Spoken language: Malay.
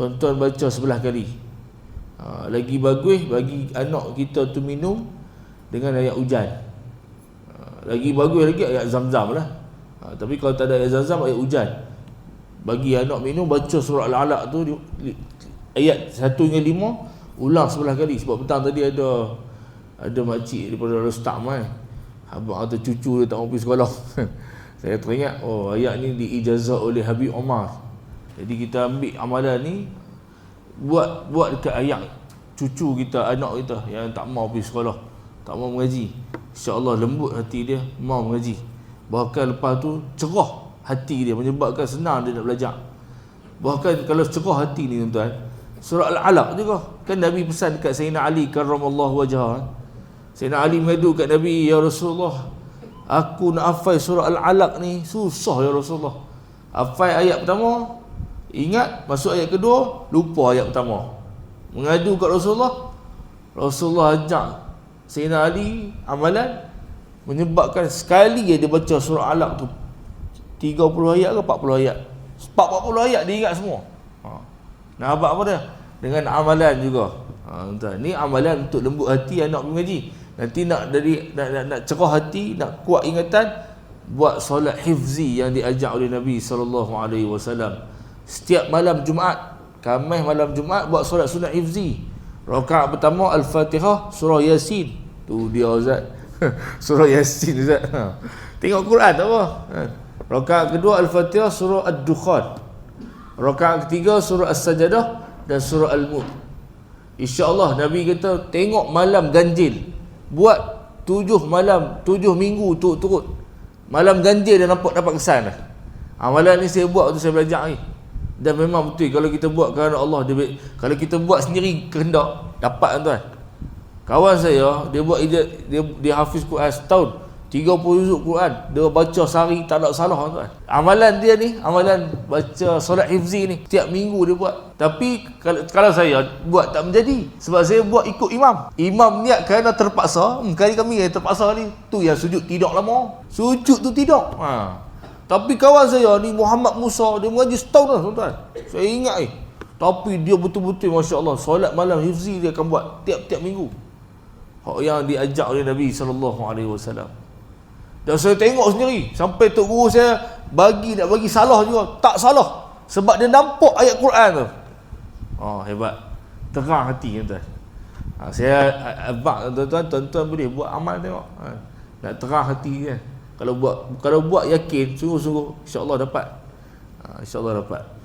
tuan-tuan baca sebelah kali. Ha, lagi bagus bagi anak kita tu minum dengan ayat hujan. Ha, lagi bagus lagi ayat zam-zam lah. Ha, tapi kalau tak ada ayat zam-zam ayat hujan. Bagi anak minum baca surah al-alaq tu ayat 1 hingga 5 ulang sebelah kali. Sebab petang tadi ada ada makcik daripada Rustam kan abang atau cucu dia tak mau pergi sekolah. Saya teringat oh ayat ni diijazah oleh Habib Omar jadi kita ambil amalan ni buat buat dekat ayat cucu kita, anak kita yang tak mau pergi sekolah, tak mau mengaji. Insya-Allah lembut hati dia mau mengaji. Bahkan lepas tu cerah hati dia menyebabkan senang dia nak belajar. Bahkan kalau cerah hati ni tuan-tuan, surah Al-Alaq juga. Kan Nabi pesan dekat Sayyidina Ali karramallahu wajhah. Sayyidina Ali mengadu kat Nabi, "Ya Rasulullah, aku nak hafal surah Al-Alaq ni susah ya Rasulullah." Hafal ayat pertama, Ingat masuk ayat kedua lupa ayat pertama. Mengadu kat Rasulullah. Rasulullah ajak Sayyidina Ali amalan menyebabkan sekali dia baca surah Alaq tu 30 ayat ke 40 ayat. 40 ayat dia ingat semua. Ha. Nak apa dia? Dengan amalan juga. Ha. Ni amalan untuk lembut hati anak mengaji. Nanti nak dari nak, nak, nak cerah hati, nak kuat ingatan buat solat hifzi yang diajak oleh Nabi wasallam setiap malam Jumaat Khamis malam Jumaat buat solat sunat hifzi. Rakaat pertama Al-Fatihah surah Yasin. Tu dia Ustaz. Surah Yasin Ustaz. Ha. tengok Quran tak apa? Ha. rakaat kedua Al-Fatihah surah Ad-Dukhan. Rakaat ketiga surah As-Sajadah dan surah Al-Mulk. InsyaAllah Nabi kata tengok malam ganjil. Buat tujuh malam tujuh minggu turut-turut malam ganjil dia nampak dapat kesan lah amalan ni saya buat waktu saya belajar ni dan memang betul kalau kita buat kerana Allah dia, kalau kita buat sendiri kehendak dapat tuan kawan saya dia buat dia dia, dia hafiz Quran setahun. 30 juzuk Quran. Dia baca sehari tak ada salah tuan amalan dia ni amalan baca solat hifzi ni tiap minggu dia buat. Tapi kalau, kalau saya buat tak menjadi sebab saya buat ikut imam. Imam niat kerana terpaksa hmm, kali kami yang terpaksa ni tu yang sujud tidak lama. Sujud tu tidak. Ha. Tapi kawan saya ni Muhammad Musa dia mengaji setahun dah tuan-tuan. Saya ingat eh. Tapi dia betul-betul masya-Allah solat malam hifzi dia akan buat tiap-tiap minggu. Hak yang diajak oleh Nabi sallallahu alaihi wasallam. Dan saya tengok sendiri sampai tok guru saya bagi nak bagi salah juga, tak salah sebab dia nampak ayat Quran tu. Oh hebat. Terang hati tuan. Ha, saya abang tuan-tuan tuan-tuan boleh buat amal tengok. Ha, nak terang hati kan. Kalau buat kalau buat yakin sungguh-sungguh insya-Allah dapat. Ha, insya-Allah dapat